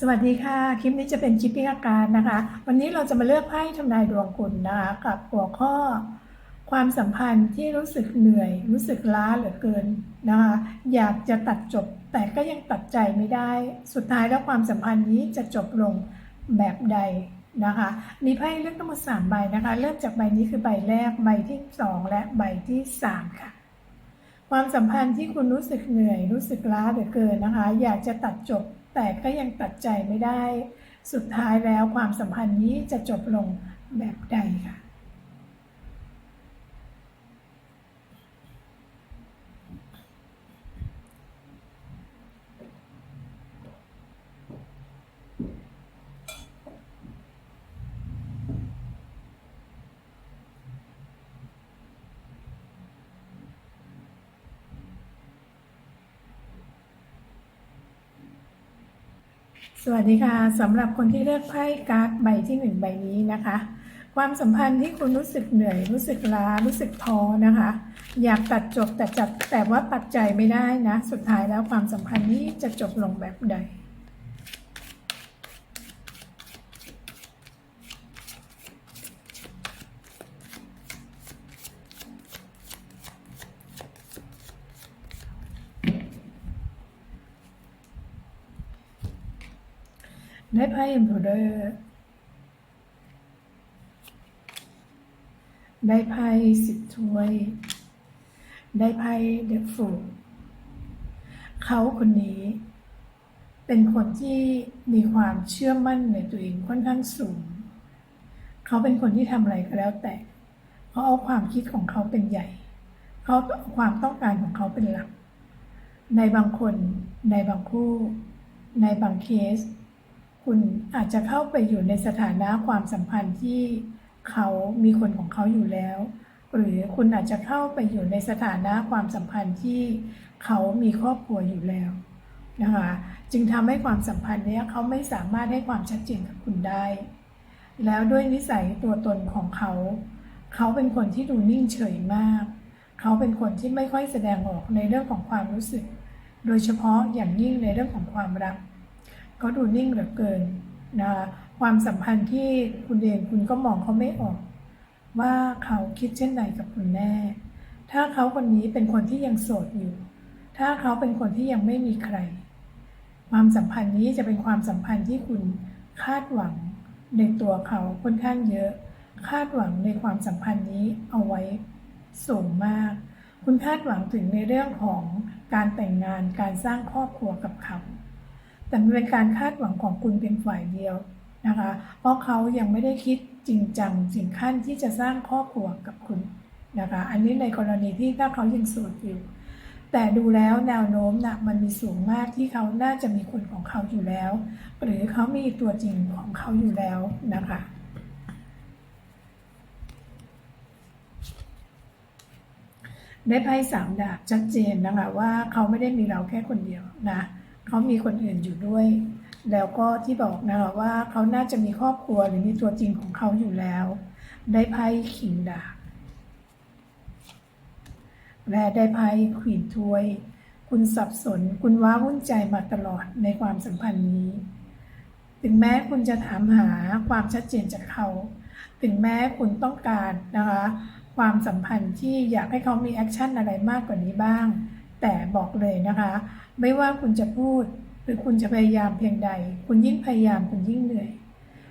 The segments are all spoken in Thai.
สวัสดีค่ะ คลิปนี้จะเป็นคลิปพิอาการนะคะ วันนี้เราจะมาเลือกไพ่ทำนายดวงคุณนะคะกับหัวข้อ ความสัมพันธ์ที่รู้สึกเหนื่อย รู้สึกล้าเหลือเกินนะคะอยากจะตัดจบแต่ก็ยังตัดใจไม่ได้ สุดท้ายแล้วความสัมพันธ์นี้จะจบลงแบบใดนะคะ มีไพ่เลือกทั้งหมดสามใบนะคะ เริ่มจากใบนี้คือใบแรกใบที่สองและใบที่สามค่ะความสัมพันธ์ที่คุณรู้สึกเหนื่อย รู้สึกล้าเหลือเกินนะคะ อยากจะตัดจบ แต่ก็ยังตัดใจไม่ได้ สุดท้ายแล้วความสัมพันธ์นี้จะจบลงแบบใดค่ะ สวัสดีค่ะสำหรับคนที่เลือกไพ่การ์ดใบที่หนึ่งใบนี้นะคะ ความสัมพันธ์ที่คุณรู้สึกเหนื่อย รู้สึกล้ารู้สึกท้อนะคะ อยากตัดจบแต่จัดแต่ว่าตัดใจไม่ได้นะ สุดท้ายแล้วความสัมพันธ์นี้จะจบลงแบบใด ได้ไพ่ Emperor ได้ไพ่สิบถ้วย ได้ไพ่เดอะฟูเขาคนนี้ เป็นคนที่มีความเชื่อมั่นในตัวเองค่อนข้างสูง เขาเป็นคนที่ทำอะไรก็แล้วแต่เขาเอาความคิดของเขาเป็นใหญ่ เขาเอาความต้องการของเขาเป็นหลัก ในบางคน ในบางคู่ ในบางเคส คุณอาจจะเข้าไปอยู่ในสถานะความสัมพันธ์ที่เขามีคนของเขาอยู่แล้ว หรือคุณอาจจะเข้าไปอยู่ในสถานะความสัมพันธ์ที่เขามีครอบครัวอยู่แล้วนะคะจึงทำให้ความสัมพันธ์เนี้ยเขาไม่สามารถให้ความชัดเจนกับคุณได้ แล้วด้วยนิสัยตัวตนของเขา เขาเป็นคนที่ดูนิ่งเฉยมาก เขาเป็นคนที่ไม่ค่อยแสดงออกในเรื่องของความรู้สึก โดยเฉพาะอย่างยิ่งในเรื่องของความรัก เขาดูนิ่งเหลือเกินนะความสัมพันธ์ที่คุณเองคุณก็มองเขาไม่ออก ว่าเขาคิดเช่นใดกับคุณแน่ ถ้าเขาคนนี้เป็นคนที่ยังโสดอยู่ ถ้าเขาเป็นคนที่ยังไม่มีใคร ความสัมพันธ์นี้จะเป็นความสัมพันธ์ที่คุณคาดหวังในตัวเขาค่อนข้างเยอะ คาดหวังในความสัมพันธ์นี้เอาไว้สูงมาก คุณคาดหวังถึงในเรื่องของการแต่งงานการสร้างครอบครัวกับเขา แต่มันเป็นการคาดหวังของคุณเป็นฝ่ายเดียวนะคะ เพราะเขายังไม่ได้คิดจริงจังถึงขั้นที่จะสร้างครอบครัวกับคุณนะคะ อันนี้ในกรณีที่ถ้าเขายังโสดอยู่ แต่ดูแล้วแนวโน้มนะมันมีสูงมากที่เขาน่าจะมีคนของเขาอยู่แล้ว หรือเขามีตัวจริงของเขาอยู่แล้วนะคะได้ไพ่สามดาบชัดเจนนะคะว่าเขาไม่ได้มีเราแค่คนเดียวนะ เขามีคนอื่นอยู่ด้วย แล้วก็ที่บอกนะคะว่าเขาน่าจะมีครอบครัวหรือมีตัวจริงของเขาอยู่แล้ว ได้ไพ่ขิงดาบและได้ไพ่ขวีนถ้วย คุณสับสน คุณว้าวุ่นใจมาตลอดในความสัมพันธ์นี้ ถึงแม้คุณจะถามหาความชัดเจนจากเขา ถึงแม้คุณต้องการนะคะความสัมพันธ์ที่อยากให้เขามีแอคชั่นอะไรมากกว่านี้บ้าง แต่บอกเลยนะคะ ไม่ว่าคุณจะพูด หรือคุณจะพยายามเพียงใด คุณยิ่งพยายามคุณยิ่งเหนื่อย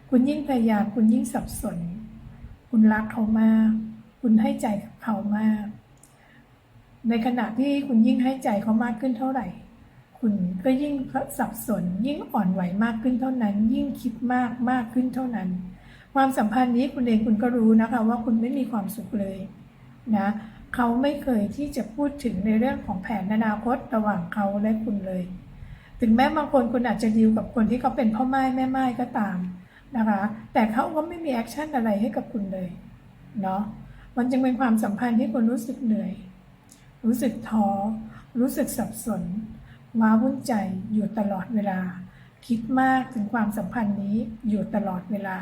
คุณยิ่งพยายามคุณยิ่งสับสน คุณรักเขามาก คุณให้ใจกับเขามาก ในขณะที่คุณยิ่งให้ใจเขามากขึ้นเท่าไหร่ คุณก็ยิ่งสับสน ยิ่งอ่อนไหวมากขึ้นเท่านั้น ยิ่งคิดมากมากขึ้นเท่านั้น ความสัมพันธ์นี้คุณเองคุณก็รู้นะคะ ว่าคุณไม่มีความสุขเลยนะ เขาไม่เคยที่จะพูดถึงในเรื่องของแผนอนาคตระหว่างเขาและคุณเลย ถึงแม้บางคนคุณอาจจะดีลกับคนที่เขาเป็นพ่อไม้แม่ไม้ก็ตามนะคะ แต่เขาก็ไม่มีแอคชั่นอะไรให้กับคุณเลย เนาะ มันจึงเป็นความสัมพันธ์ที่คุณรู้สึกเหนื่อย รู้สึกท้อ รู้สึกสับสน ว้าวุ่นใจอยู่ตลอดเวลา คิดมากถึงความสัมพันธ์นี้อยู่ตลอดเวลา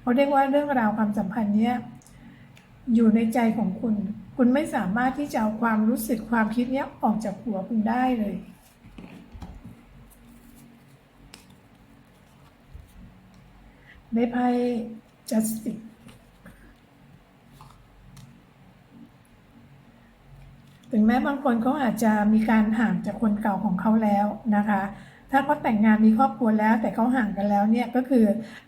เพราเรียกว่าเรื่องราวความสัมพันธ์เนี้ย อยู่ในใจของคุณ คุณไม่สามารถที่จะเอาความรู้สึกความคิดเนี้ยออกจากหัวคุณได้เลย ได้ไพ่ justice ถึงแม้บางคนเขาอาจจะมีการห่างจากคนเก่าของเขาแล้วนะคะ ถ้าเขาแต่งงานมีครอบครัวแล้ว แต่เขาห่างกันแล้วเนี่ยก็คือ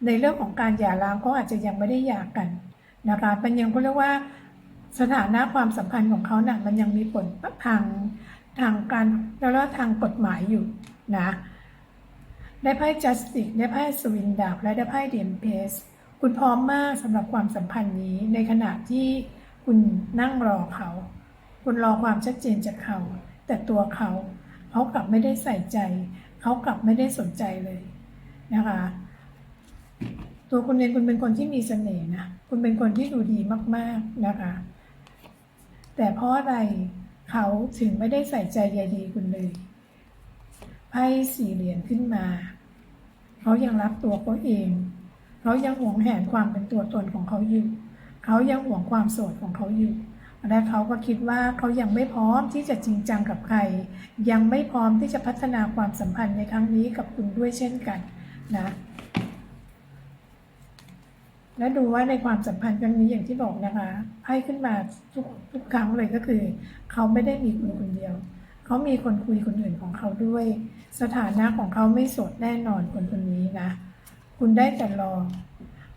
ในเรื่องของการหย่าร้างเขาอาจจะยังไม่ได้หย่ากัน นะคะเป็นยังเขาเรียกว่าสถานะความสัมพันธ์ของเขาเนี่ยมันยังมีผลทางทางการแล้วก็ทางกฎหมายอยู่นะได้ไพ่ justice ได้ไพ่สวินดาบและได้ไพ่เดียมเพสคุณพร้อมมากสำหรับความสัมพันธ์นี้ในขณะที่คุณนั่งรอเขา คุณรอความชัดเจนจากเขา แต่ตัวเขา เขากลับไม่ได้ใส่ใจ เขากลับไม่ได้สนใจเลยนะคะ ตัวคุณเองคุณเป็นคนที่มีเสน่ห์นะ คุณเป็นคนที่ดูดีมาก ๆนะคะ แต่เพราะอะไรเขาถึงไม่ได้ใส่ใจใยดีคุณเลยไพ่สี่เหรียญขึ้นมา เขายังรักตัวเขาเอง เขายังหวงแหนความเป็นตัวตนของเขาอยู่ เขายังหวงความโสดของเขาอยู่และเขาก็คิดว่าเขายังไม่พร้อมที่จะจริงจังกับใคร ยังไม่พร้อมที่จะพัฒนาความสัมพันธ์ในครั้งนี้กับคุณด้วยเช่นกันนะ และดูว่าในความสัมพันธ์ครั้งนี้อย่างที่บอกนะคะไพ่ขึ้นมาทุกทุกครั้งเลยก็คือ เขาไม่ได้มีคุณคนเดียว เขามีคนคุยคนอื่นของเขาด้วย สถานะของเขาไม่สดแน่นอนคนคนนี้นะ คุณได้แต่รอ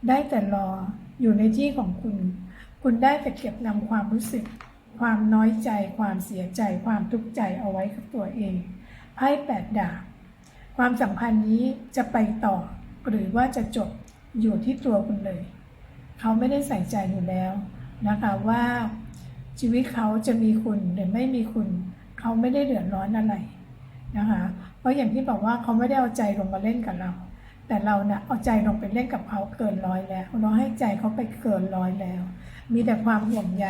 ได้แต่รออยู่ในที่ของคุณ คุณได้แต่เก็บนำความรู้สึก ความน้อยใจ ความเสียใจ ความทุกข์ใจเอาไว้กับตัวเองไพ่แปดดาบความสัมพันธ์นี้จะไปต่อ หรือว่าจะจบ อยู่ที่ตัวคุณเลย เขาไม่ได้ใส่ใจอยู่แล้วนะคะว่าชีวิตเขาจะมีคุณหรือไม่มีคุณ เขาไม่ได้เดือดร้อนอะไรนะคะ เพราะอย่างที่บอกว่าเขาไม่ได้เอาใจลงมาเล่นกับเรา แต่เราเนะ่ะเอาใจลงไปเล่นกับเขาเกินร้อยแล้ว เราให้ใจเขาไปเกินร้อยแล้ว มีแต่ความห่วงใย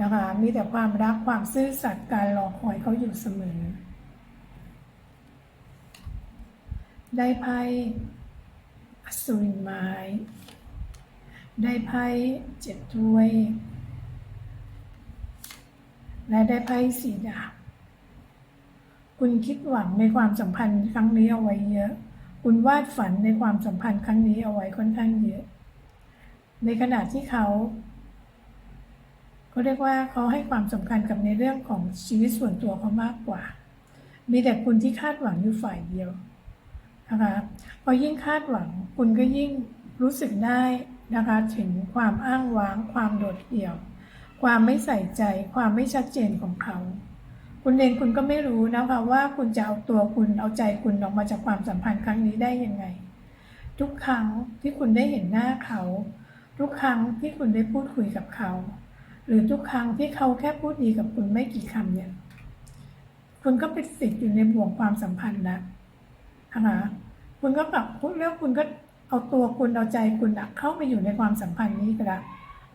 นะคะ มีแต่ความรักความซื่อสัตย์การรอคอยเขาอยู่เสมอ ได้ไพ่ อสูรไม้ ได้ไพ่เจ็ดถ้วย และได้ไพ่สีดาบคุณคิดหวังในความสัมพันธ์ครั้งนี้เอาไว้เยอะ คุณวาดฝันในความสัมพันธ์ครั้งนี้เอาไว้ค่อนข้างเยอะ ในขณะที่เขาเขาเรียกว่าเขาให้ความสำคัญกับในเรื่องของชีวิตส่วนตัวเขามากกว่า มีแต่คุณที่คาดหวังอยู่ฝ่ายเดียว นะคะพอยิ่งคาดหวังคุณก็ยิ่งรู้สึกได้นะคะถึงความอ้างว้าง ความโดดเดี่ยว ความไม่ใส่ใจ ความไม่ชัดเจนของเขา คุณเองคุณก็ไม่รู้นะคะว่าคุณจะเอาตัวคุณเอาใจคุณออกมาจากความสัมพันธ์ครั้งนี้ได้ยังไง ทุกครั้งที่คุณได้เห็นหน้าเขา ทุกครั้งที่คุณได้พูดคุยกับเขา หรือทุกครั้งที่เขาแค่พูดดีกับคุณไม่กี่คำเนี่ยคุณก็ไปติดอยู่ในบ่วงความสัมพันธ์แล้ว นะคะคุณก็แบบแล้วคุณก็เอาตัวคุณเอาใจคุณอะเข้าไปอยู่ในความสัมพันธ์นี้ก็แล้ว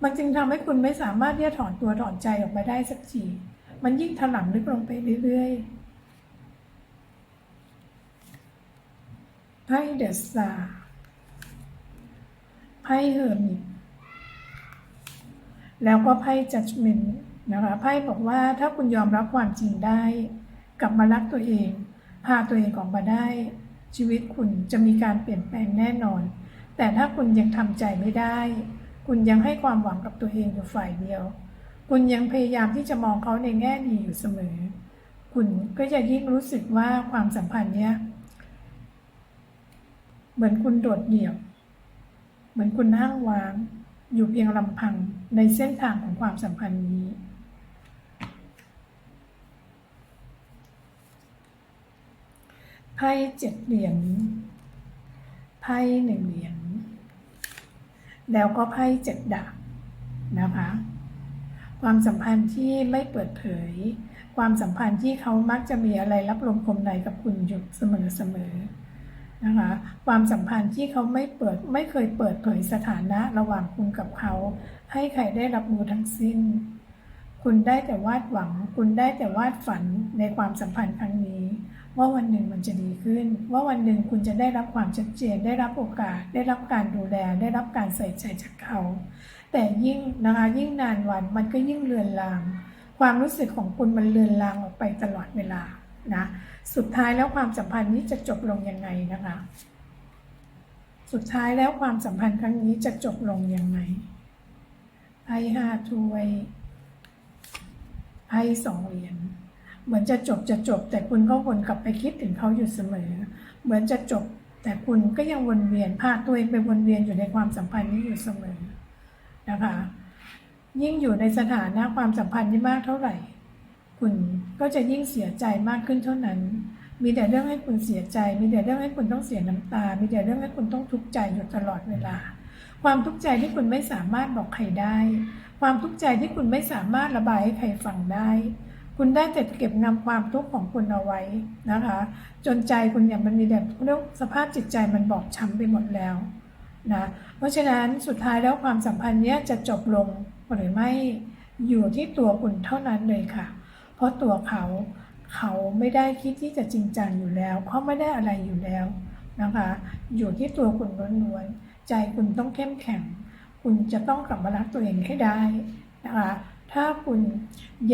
มันจึงทำให้คุณไม่สามารถที่จะถอนตัวถอนใจออกมาได้สักทีมันยิ่งถลำลึกลงไปเรื่อยๆไพ่เดอะสตาร์ไพ่เฮอร์มิตแล้วก็ไพ่จัดเมนต์นะคะไพ่บอกว่าถ้าคุณยอมรับความจริงได้ กลับมารักตัวเอง พาตัวเองออกมาได้ ชีวิตคุณจะมีการเปลี่ยนแปลงแน่นอน แต่ถ้าคุณยังทำใจไม่ได้ คุณยังให้ความหวังกับตัวเองอยู่ฝ่ายเดียว คุณยังพยายามที่จะมองเขาในแง่ดีอยู่เสมอ คุณก็จะยิ่งรู้สึกว่าความสัมพันธ์เนี้ยเหมือนคุณโดดเดี่ยว เหมือนคุณนั่งวาง อยู่เพียงลำพังในเส้นทางของความสัมพันธ์นี้ ไพ่เจ็ดเหรียญไพ่หนึ่งเหรียญแล้วก็ไพ่เจ็ดดาบนะคะความสัมพันธ์ที่ไม่เปิดเผย ความสัมพันธ์ที่เขามักจะมีอะไรรับลมคมในกับคุณอยู่เสมอๆนะคะความสัมพันธ์ที่เขาไม่เปิดไม่เคยเปิดเผยสถานะระหว่างคุณกับเขา ให้ใครได้รับรู้ทั้งสิ้น คุณได้แต่วาดหวัง คุณได้แต่วาดฝันในความสัมพันธ์ครั้งนี้ ว่าวันหนึ่งมันจะดีขึ้น ว่าวันหนึ่งคุณจะได้รับความชัดเจน ได้รับโอกาส ได้รับการดูแล ได้รับการใส่ใจจากเขา แต่ยิ่งนะคะยิ่งนานวันมันก็ยิ่งเลือนลาง ความรู้สึกของคุณมันเลือนลางออกไปตลอดเวลานะสุดท้ายแล้วความสัมพันธ์นี้จะจบลงยังไงนะคะ สุดท้ายแล้วความสัมพันธ์ครั้งนี้จะจบลงยังไงไพ่ห้าถ้วยไพ่สองเหรียญ เหมือนจะจบจะจบ แต่คุณก็วนกลับไปคิดถึงเขาอยู่เสมอ เหมือนจะจบ แต่คุณก็ยังวนเวียนพาตัวเองไปวนเวียนอยู่ในความสัมพันธ์นี้อยู่เสมอนะคะยิ่งอยู่ในสถานะความสัมพันธ์ที่มากเท่าไหร่ คุณก็จะยิ่งเสียใจมากขึ้นเท่านั้น มีแต่เรื่องให้คุณเสียใจ มีแต่เรื่องให้คุณต้องเสียน้ำตา มีแต่เรื่องให้คุณต้องทุกข์ใจอยู่ตลอดเวลา ความทุกข์ใจที่คุณไม่สามารถบอกใครได้ ความทุกข์ใจที่คุณไม่สามารถระบายให้ใครฟังได้ คุณได้แต่เก็บงำความทุกข์ของคุณเอาไว้นะคะ จนใจคุณเนี่ยมันมีแบบเรื่องสภาพจิตใจมันบอบช้ำไปหมดแล้วนะเพราะฉะนั้นสุดท้ายแล้วความสัมพันธ์เนี้ยจะจบลงหรือไม่อยู่ที่ตัวคุณเท่านั้นเลยค่ะ เพราะตัวเขาเขาไม่ได้คิดที่จะจริงจังอยู่แล้วเขาไม่ได้อะไรอยู่แล้วนะคะ อยู่ที่ตัวคุณล้วนๆใจคุณต้องเข้มแข็ง คุณจะต้องกลับมารักตัวเองให้ได้นะคะ ถ้าคุณ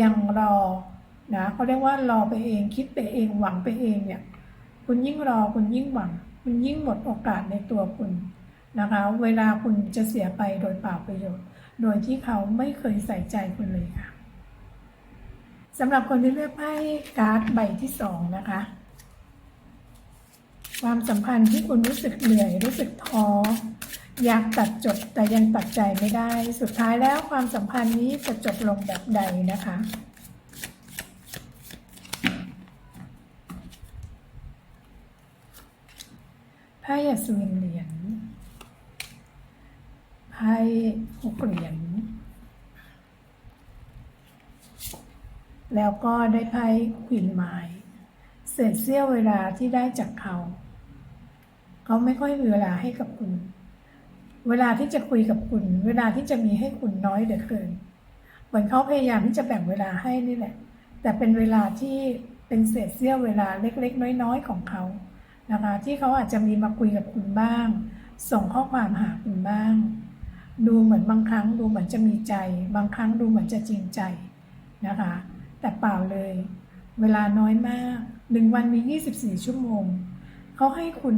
ยังรอ นะเขาเรียกว่ารอไปเองคิดไปเองหวังไปเองเนี่ยคุณยิ่งรอคุณยิ่งหวัง คุณยิ่งหมดโอกาสในตัวคุณนะคะ เวลาคุณจะเสียไปโดยเปล่าประโยชน์ โดยที่เขาไม่เคยใส่ใจคุณเลยค่ะสำหรับคนที่เลือกไพ่การ์ดใบที่สองนะคะ ความสัมพันธ์ที่คุณรู้สึกเหนื่อย รู้สึกท้ออยากตัดจบแต่ยังตัดใจไม่ได้ สุดท้ายแล้วความสัมพันธ์นี้จะจบลงแบบใดนะคะ ไพ่อัศวินเหรียญไพ่หกเหรียญแล้วก็ได้ไพ่ขวินไม้เศษเสี้ยวเวลาที่ได้จากเขา เขาไม่ค่อยมีเวลาให้กับคุณ เวลาที่จะคุยกับคุณ เวลาที่จะมีให้คุณน้อยเหลือเกิน เหมือนเขาพยายามที่จะแบ่งเวลาให้นี่แหละ แต่เป็นเวลาที่เป็นเศษเสี้ยวเวลาเล็ก ๆ น้อย ๆ ของเขา นะคะที่เขาอาจจะมีมาคุยกับคุณบ้าง ส่งข้อความหาคุณบ้าง ดูเหมือนบางครั้งดูเหมือนจะมีใจ บางครั้งดูเหมือนจะจริงใจนะคะ แต่เปล่าเลย เวลาน้อยมากหนึ่งวันมี 24 ชั่วโมง เขาให้คุณ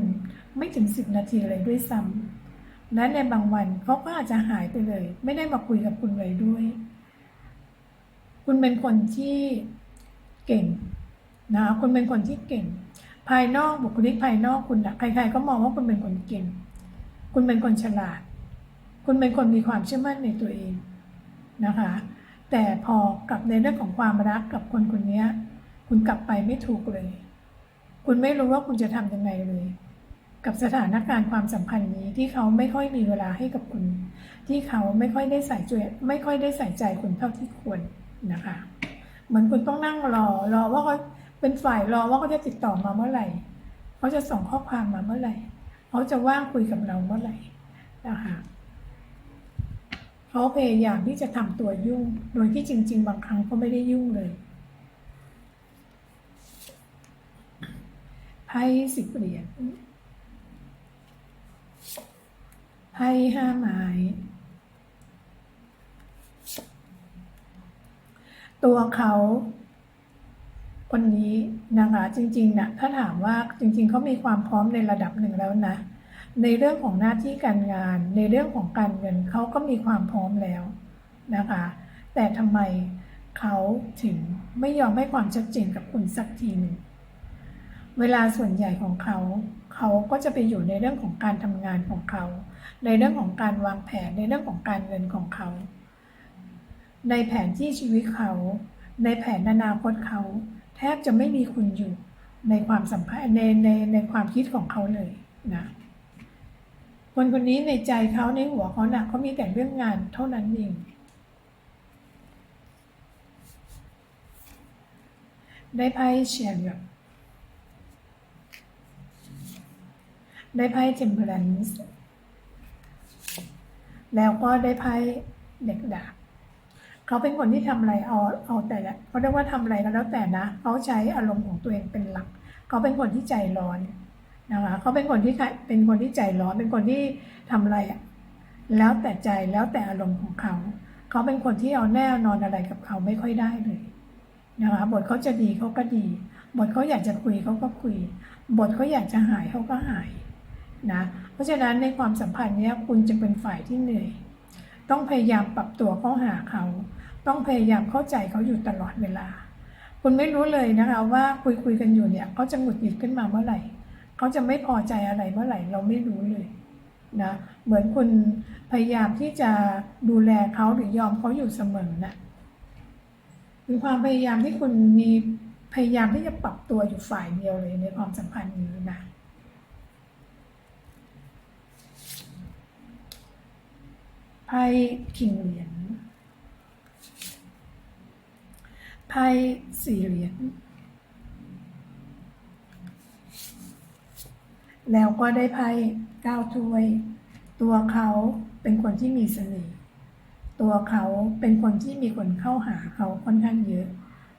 ไม่ถึง 10 นาทีเลยด้วยซ้ำและในบางวันเขาก็อาจจะหายไปเลย ไม่ได้มาคุยกับคุณเลยด้วย คุณเป็นคนที่เก่งนะคุณเป็นคนที่เก่ง ภายนอกบุคลิกภายนอกคุณนะใครๆก็มองว่าคุณเป็นคนเก่ง คุณเป็นคนฉลาด คุณเป็นคนมีความเชื่อมั่นในตัวเองนะคะ แต่พอกลับในเรื่องของความรักกับคนคนนี้คุณกลับไปไม่ถูกเลย คุณไม่รู้ว่าคุณจะทำยังไงเลย กับสถานการณ์ความสัมพันธ์นี้ที่เขาไม่ค่อยมีเวลาให้กับคุณ ที่เขาไม่ค่อยได้ใส่ใจไม่ค่อยได้ใส่ใจคุณเท่าที่ควรนะคะ เหมือนคุณต้องนั่งรอรอว่าเขา เป็นฝ่ายรอว่าเขาจะติดต่อมาเมื่อไหร่เขาจะส่งข้อความมาเมื่อไหร่เขาจะว่างคุยกับเราเมื่อไหร่นะคะเขาพยายามที่จะทำตัวยุ่ง โดยที่จริง ๆ บางครั้งก็ไม่ได้ยุ่งเลยไพ่สิบเหรียญไพ่ห้าไม้ตัวเขา คนนี้นะคะจริงๆนะถ้าถามว่าจริงๆเขามีความพร้อมในระดับหนึ่งแล้วนะ ในเรื่องของหน้าที่การงาน ในเรื่องของการเงินเขาก็มีความพร้อมแล้วนะคะ แต่ทำไมเขาถึงไม่ยอมให้ความชัดเจนกับคุณสักทีหนึ่งเวลาส่วนใหญ่ของเขา เขาก็จะไปอยู่ในเรื่องของการทำงานของเขา ในเรื่องของการวางแผนในเรื่องของการเงินของเขา ในแผนที่ชีวิตเขา ในแผนอนาคตเขา แทบจะไม่มีคุณอยู่ในความสัมพันธ์ในในในความคิดของเขาเลยนะคนคนนี้ในใจเขาในหัวเขาหนักเขามีแต่เรื่องงานเท่านั้นเองได้ไพ่เชียร์แบบได้ไพ่เทมเพลนส์แล้วก็ได้ไพ่เด็กดาบ เขาเป็นคนที่ทำอะไรเอาเอาแต่ละเขาเรียกว่าทำอะไรก็แล้วแต่นะเขาใช้อารมณ์ของตัวเองเป็นหลัก เขาเป็นคนที่ใจร้อนนะคะเขาเป็นคนที่เป็นคนที่ใจร้อน เป็นคนที่ทำอะไรแล้วแต่ใจแล้วแต่อารมณ์ของเขา เขาเป็นคนที่เอาแน่นอนอะไรกับเขาไม่ค่อยได้เลยนะคะบทเขาจะดีเขาก็ดี บทเขาอยากจะคุยเขาก็คุย บทเขาอยากจะหายเขาก็หายนะเพราะฉะนั้นในความสัมพันธ์เนี้ยคุณจะเป็นฝ่ายที่เหนื่อย ต้องพยายามปรับตัวเข้าหาเขา ต้องพยายามเข้าใจเขาอยู่ตลอดเวลา คุณไม่รู้เลยนะคะว่าคุยคุยกันอยู่เนี่ยเขาจะหงุดหงิดขึ้นมาเมื่อไหร่เขาจะไม่พอใจอะไรเมื่อไหร่เราไม่รู้เลยนะเหมือนคุณพยายามที่จะดูแลเขาหรือยอมเขาอยู่เสมอนะเป็นความพยายามที่คุณมีพยายามที่จะปรับตัวอยู่ฝ่ายเดียวเลยในความสัมพันธ์นี้นะไพ่คิงเหรียญ ไพ่สี่เหรียญแล้วก็ได้ไพ่เก้าถ้วย ตัวเขาเป็นคนที่มีเสน่ห์ตัวเขาเป็นคนที่มีคนเข้าหาเขาค่อนข้างเยอะ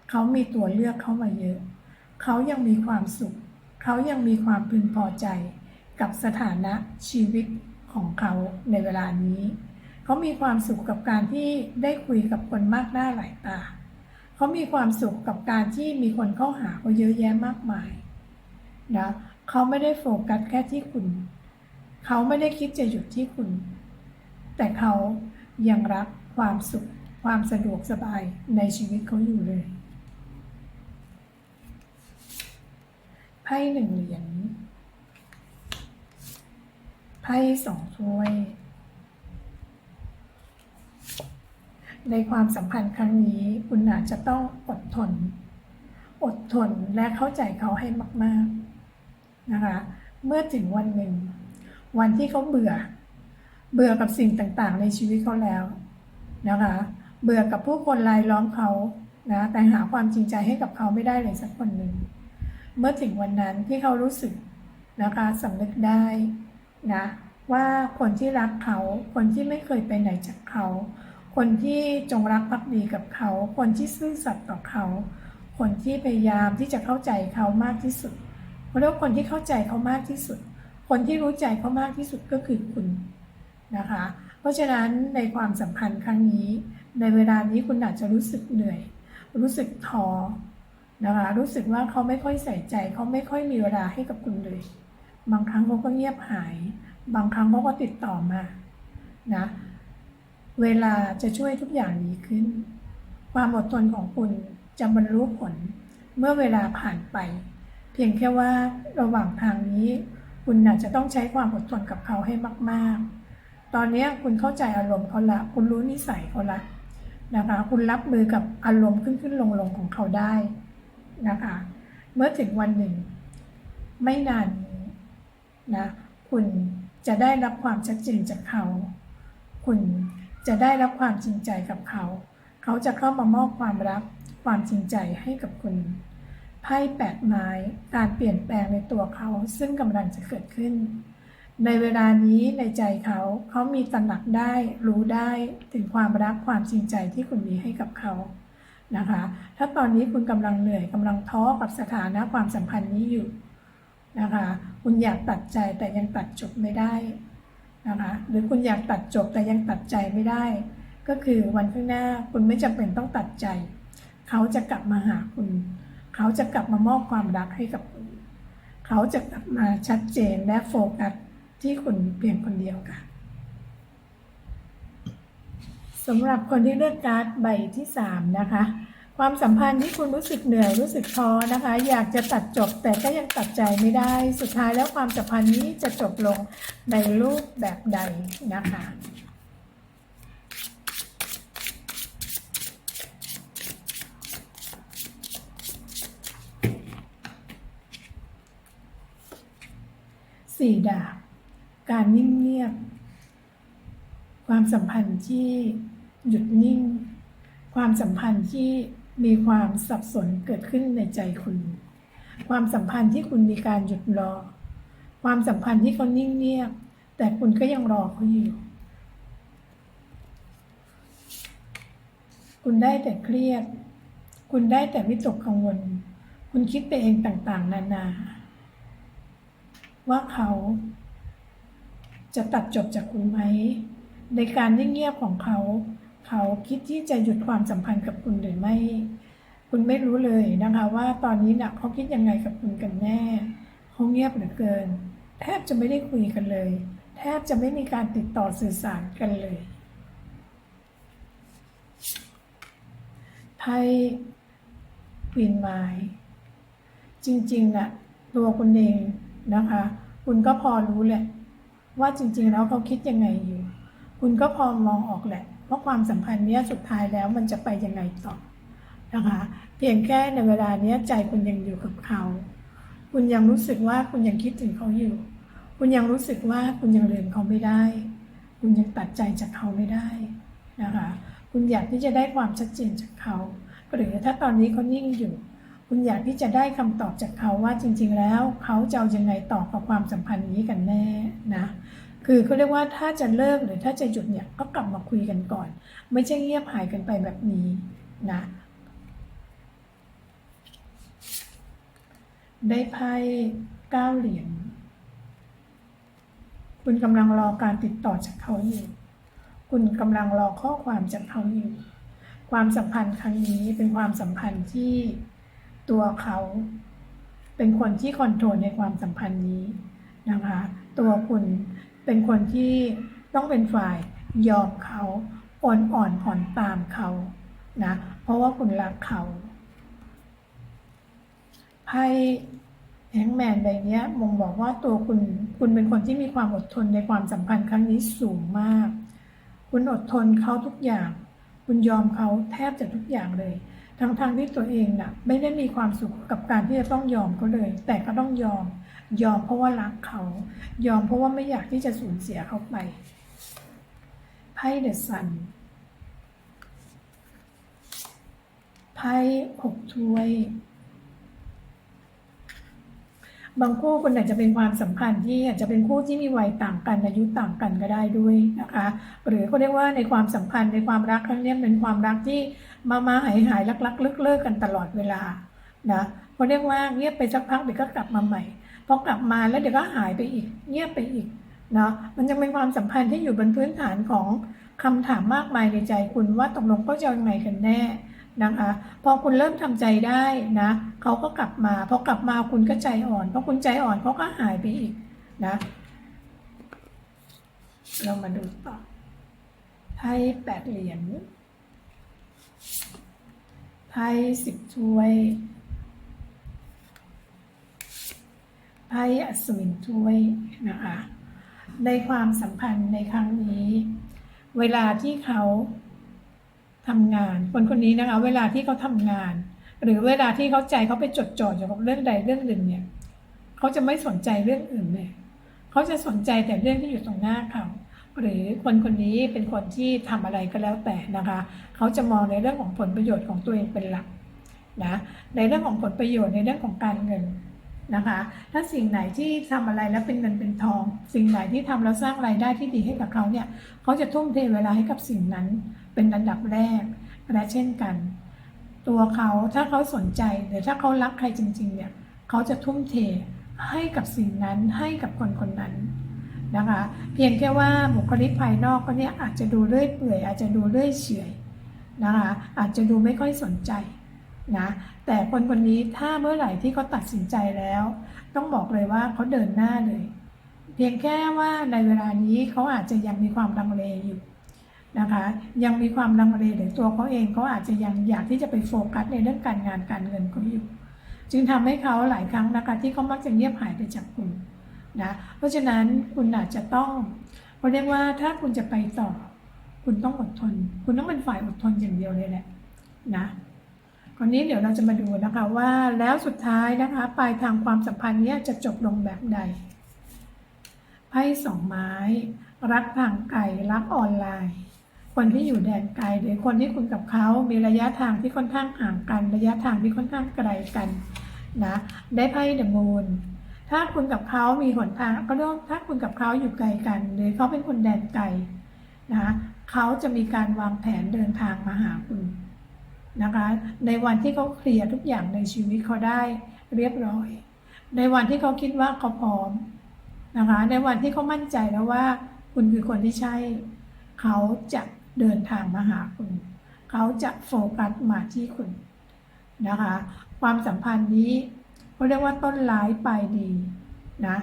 เขามีตัวเลือกเข้ามาเยอะ เขายังมีความสุข เขายังมีความพึงพอใจ กับสถานะชีวิตของเขาในเวลานี้ เขามีความสุขกับการที่ได้คุยกับคนมากหน้าหลายตา เขามีความสุขกับการที่มีคนเข้าหาเขาเยอะแยะมากมายนะเขาไม่ได้โฟกัสแค่ที่คุณ เขาไม่ได้คิดจะหยุดที่คุณ แต่เขายังรักความสุข ความสะดวกสบายในชีวิตเขาอยู่เลยไพ่หนึ่งเหรียญไพ่สองถ้วย ในความสัมพันธ์ครั้งนี้ คุณอาจจะต้องอดทน อดทนและเข้าใจเขาให้มาก ๆ นะคะ เมื่อถึงวันหนึ่ง วันที่เขาเบื่อ เบื่อกับสิ่งต่างๆ ในชีวิตเขาแล้วนะคะ เบื่อกับผู้คนรายล้อมเขานะแต่หาความจริงใจให้กับเขาไม่ได้เลยสักคนหนึ่ง เมื่อถึงวันนั้นที่เขารู้สึกนะคะสำนึกได้นะว่าคนที่รักเขา คนที่ไม่เคยไปไหนจากเขา คนที่จงรักภักดีกับเขา คนที่ซื่อสัตย์ต่อเขา คนที่พยายามที่จะเข้าใจเขามากที่สุดเพราะว่าคนที่เข้าใจเขามากที่สุด คนที่รู้ใจเขามากที่สุดก็คือคุณนะคะ เพราะฉะนั้นในความสัมพันธ์ครั้งนี้ ในเวลานี้คุณอาจจะรู้สึกเหนื่อย รู้สึกท้อนะคะ รู้สึกว่าเขาไม่ค่อยใส่ใจ เขาไม่ค่อยมีเวลาให้กับคุณเลย บางครั้งเขาก็เงียบหาย บางครั้งเขาก็ติดต่อมา นะ เวลาจะช่วยทุกอย่างดีขึ้น ความอดทนของคุณจะบรรลุผลเมื่อเวลาผ่านไป เพียงแค่ว่าระหว่างทางนี้ คุณอาจจะต้องใช้ความอดทนกับเขาให้มาก ๆ ตอนนี้คุณเข้าใจอารมณ์เขาละ คุณรู้นิสัยเขาละนะคะ คุณรับมือกับอารมณ์ขึ้นขึ้นลงลงของเขาได้นะคะ เมื่อถึงวันหนึ่ง ไม่นานนี้นะคุณจะได้รับความชัดเจนจากเขา คุณ จะได้รับความจริงใจกับเขา เขาจะเข้ามามอบความรัก ความจริงใจให้กับคุณ ไพ่แปดไม้ การเปลี่ยนแปลงในตัวเขาซึ่งกำลังจะเกิดขึ้น ในเวลานี้ในใจเขา เขามีตระหนักได้ รู้ได้ถึงความรักความจริงใจที่คุณมีให้กับเขานะคะ ถ้าตอนนี้คุณกำลังเหนื่อยกำลังท้อกับสถานะความสัมพันธ์นี้อยู่นะคะ คุณอยากตัดใจแต่ยังตัดจบไม่ได้ นะคะหรือคุณอยากตัดจบแต่ยังตัดใจไม่ได้ ก็คือวันข้างหน้าคุณไม่จำเป็นต้องตัดใจ เขาจะกลับมาหาคุณ เขาจะกลับมามอบความรักให้กับคุณ เขาจะกลับมาชัดเจนและโฟกัสที่คุณเพียงคนเดียวค่ะสำหรับคนที่เลือกการ์ดใบที่สามนะคะ ความสัมพันธ์ที่คุณรู้สึกเหนื่อยรู้สึกท้อนะคะ อยากจะตัดจบแต่ก็ยังตัดใจไม่ได้ สุดท้ายแล้วความสัมพันธ์นี้จะจบลงในรูปแบบใดนะคะสี่ดาบการนิ่งเงียบ ความสัมพันธ์ที่หยุดนิ่ง ความสัมพันธ์ที่ มีความสับสนเกิดขึ้นในใจคุณ ความสัมพันธ์ที่คุณมีการหยุดรอ ความสัมพันธ์ที่เขานิ่งเงียบ แต่คุณก็ยังรอเขาอยู่ คุณได้แต่เครียด คุณได้แต่วิตกกังวล คุณคิดไปเองต่างๆ นานา ว่าเขาจะตัดจบจากคุณไหม ในการนิ่งเงียบของเขา เขาคิดที่จะหยุดความสัมพันธ์กับคุณหรือไม่ คุณไม่รู้เลยนะคะว่าตอนนี้นะ่ะเขาคิดยังไงกับคุณกันแน่เขาเงียบเหลือเกิน แทบจะไม่ได้คุยกันเลย แทบจะไม่มีการติดต่อสื่อสารกันเลยไพ่วินไม้จริงๆน่ะตัวคุณเองนะคะ คุณก็พอรู้แหละ ว่าจริงๆแล้วเขาคิดยังไงอยู่ คุณก็พอมองออกแหละ ว่าความสัมพันธ์เนี้ยสุดท้ายแล้วมันจะไปยังไงต่อนะคะเพียงแค่ในเวลาเนี้ยใจคุณยังอยู่กับเขา คุณยังรู้สึกว่าคุณยังคิดถึงเขาอยู่ คุณยังรู้สึกว่าคุณยังเลืมเขาไม่ได้ คุณยังตัดใจจากเขาไม่ได้นะคะคุณอยากที่จะได้ความชัดเจนจากเขา หรือถ้าตอนนี้เขานิ่งอยู่ คุณอยากที่จะได้คำตอบจากเขาว่าจริง ๆ แล้วเขาจะเอายังไงต่อกับความสัมพันธ์นี้กันแน่นะ คือเขาเรียกว่าถ้าจะเลิกหรือถ้าจะหยุดเนี่ยก็กลับมาคุยกันก่อน ไม่ใช่เงียบหายกันไปแบบนี้นะได้ไพ่เก้าเหรียญคุณกำลังรอการติดต่อจากเขาอยู่ คุณกำลังรอข้อความจากเขาอยู่ ความสัมพันธ์ครั้งนี้เป็นความสัมพันธ์ที่ตัวเขาเป็นคนที่คอนโทรลในความสัมพันธ์นี้นะคะ ตัวคุณ เป็นคนที่ต้องเป็นฝ่ายยอมเขาอ่อนอ่อนผ่อนตามเขานะเพราะว่าคุณรักเขาไพ่แฮงแมนใบเนี้ยมงบอกว่าตัวคุณคุณเป็นคนที่มีความอดทนในความสัมพันธ์ครั้งนี้สูงมาก คุณอดทนเขาทุกอย่าง คุณยอมเขาแทบจะทุกอย่างเลย ทั้งทางๆที่ตัวเองน่ะไม่ได้มีความสุขกับการที่จะต้องยอมเขาเลย แต่ก็ต้องยอม ยอมเพราะว่ารักเขา ยอมเพราะว่าไม่อยากที่จะสูญเสียเขาไปไพ่เดอะซันไพ่หกถ้วย บางคู่คุณอาจจะเป็นความสัมพันธ์ที่อาจจะเป็นคู่ที่มีวัยต่างกันอายุต่างกันก็ได้ด้วยนะคะ หรือเขาเรียกว่าในความสัมพันธ์ในความรักครั้งนี้เป็นความรักที่มามาหายหายลักลักเลิกเลิกกันตลอดเวลานะเขาเรียกว่าเงียบไปสักพักเดี๋ยวก็กลับมาใหม่ พอกลับมาแล้วเดี๋ยวก็หายไปอีกเงียบไปอีกเนาะมันยังเป็นความสัมพันธ์ที่อยู่บนพื้นฐานของคำถามมากมายในใจคุณว่าตกลงเขาจะยังไงกันแน่นะคะ พอคุณเริ่มทำใจได้นะเขาก็กลับมาพอกลับมาคุณก็ใจอ่อนพอคุณใจอ่อนเขาก็หายไปอีกนะ เรามาดูต่อไพ่แปดเหรียญไพ่สิบถ้วย ไพ่อัศวินถ้วยนะคะ ในความสัมพันธ์ในครั้งนี้ เวลาที่เขาทำงาน คนคนนี้นะคะ เวลาที่เขาทำงาน หรือเวลาที่เขาใจเขาไปจดจ่ออยู่กับเรื่องใดเรื่องหนึ่งเนี่ย เขาจะไม่สนใจเรื่องอื่นเลยเขาจะสนใจแต่เรื่องที่อยู่ตรงหน้าเขาหรือคนคนนี้เป็นคนที่ทำอะไรก็แล้วแต่นะคะ เขาจะมองในเรื่องของผลประโยชน์ของตัวเองเป็นหลักนะในเรื่องของผลประโยชน์ในเรื่องของการเงิน นะคะ ถ้าสิ่งไหนที่ทำอะไรแล้วเป็นเงินเป็นทอง สิ่งไหนที่ทำแล้วสร้างรายได้ที่ดีให้กับเขาเนี่ยเขาจะทุ่มเทเวลาให้กับสิ่งนั้น เป็นอันดับแรกและเช่นกัน ตัวเขาถ้าเขาสนใจหรือถ้าเขารักใครจริง ๆ เนี่ยเขาจะทุ่มเทให้กับสิ่งนั้นให้กับคนคนนั้นนะคะ เพียงแค่ว่าบุคลิกภายนอกก็เนี่ยอาจจะดูเลื่อยเปื่อยอาจจะดูเลื่อยเฉยนะคะอาจจะดูไม่ค่อยสนใจ นะแต่คนคนนี้ถ้าเมื่อไหร่ที่เขาตัดสินใจแล้ว ต้องบอกเลยว่าเขาเดินหน้าเลย เพียงแค่ว่าในเวลานี้เขาอาจจะยังมีความลังเลอยู่นะคะยังมีความลังเลหรือตัวเขาเองเขาอาจจะยังอยากที่จะไปโฟกัสในเรื่องการงานการเงินเขาอยู่ จึงทำให้เขาหลายครั้งนะคะที่เขามักจะเงียบหายไปจากคุณนะเพราะฉะนั้นคุณอาจจะต้องเขาเรียกว่าถ้าคุณจะไปต่อ คุณต้องอดทน คุณต้องเป็นฝ่ายอดทนอย่างเดียวเลยแหละนะ วนี้เดี๋ยวเราจะมาดูนะคะว่าแล้วสุดท้ายนะคะปลายทางความสัมพันธ์เนี้ยจะจบลงแบบใดไพ่สองไม้ รักทางไกลรักออนไลน์ คนที่อยู่แดนไกลหรือคนที่คุณกับเขามีระยะทางที่ค่อนข้างห่างกัน ระยะทางที่ค่อนข้างไกลกันนะได้ไพ่เดอะมูนถ้าคุณกับเขามีหนทางก็เรียกถ้าคุณกับเขาอยู่ไกลกันหรือเขาเป็นคนแดนไกลนะเขาจะมีการวางแผนเดินทางมาหาคุณ นะคะ ในวันที่เขาเคลียร์ทุกอย่างในชีวิตเขาได้เรียบร้อย ในวันที่เขาคิดว่าเขาพร้อมนะคะ ในวันที่เขามั่นใจแล้วว่า คุณคือคนที่ใช่ เขาจะเดินทางมาหาคุณ เขาจะโฟกัสมาที่คุณนะคะ ความสัมพันธ์นี้เขาเรียกว่าต้นร้ายปลายดีนะ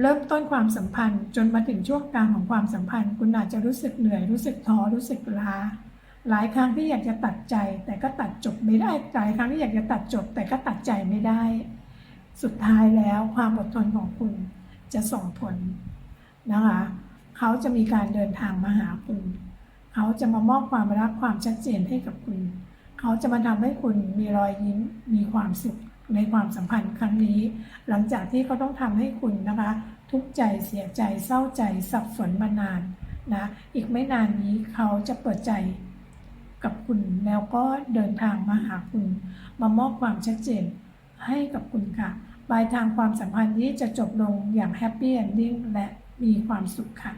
เริ่มต้นความสัมพันธ์จนมาถึงช่วงกลางของความสัมพันธ์ คุณอาจจะรู้สึกเหนื่อยรู้สึกท้อรู้สึกล้า หลายครั้งที่อยากจะตัดใจ แต่ก็ตัดจบไม่ได้หลายครั้งที่อยากจะตัดจบ แต่ก็ตัดใจไม่ได้ สุดท้ายแล้วความอดทนของคุณจะส่งผลนะคะเขาจะมีการเดินทางมาหาคุณ เขาจะมามอบความรักความชัดเจนให้กับคุณ เขาจะมาทำให้คุณมีรอยยิ้มมีความสุขในความสัมพันธ์ครั้งนี้ หลังจากที่เขาต้องทำให้คุณนะคะ ทุกข์ใจเสียใจเศร้าใจสับสนมานานนะอีกไม่นานนี้เขาจะเปิดใจ กับคุณแล้วก็เดินทางมาหาคุณ มามอบความชัดเจนให้กับคุณค่ะปลายทางความสัมพันธ์นี้จะจบลงอย่างแฮปปี้เอนดิ้งและมีความสุขค่ะ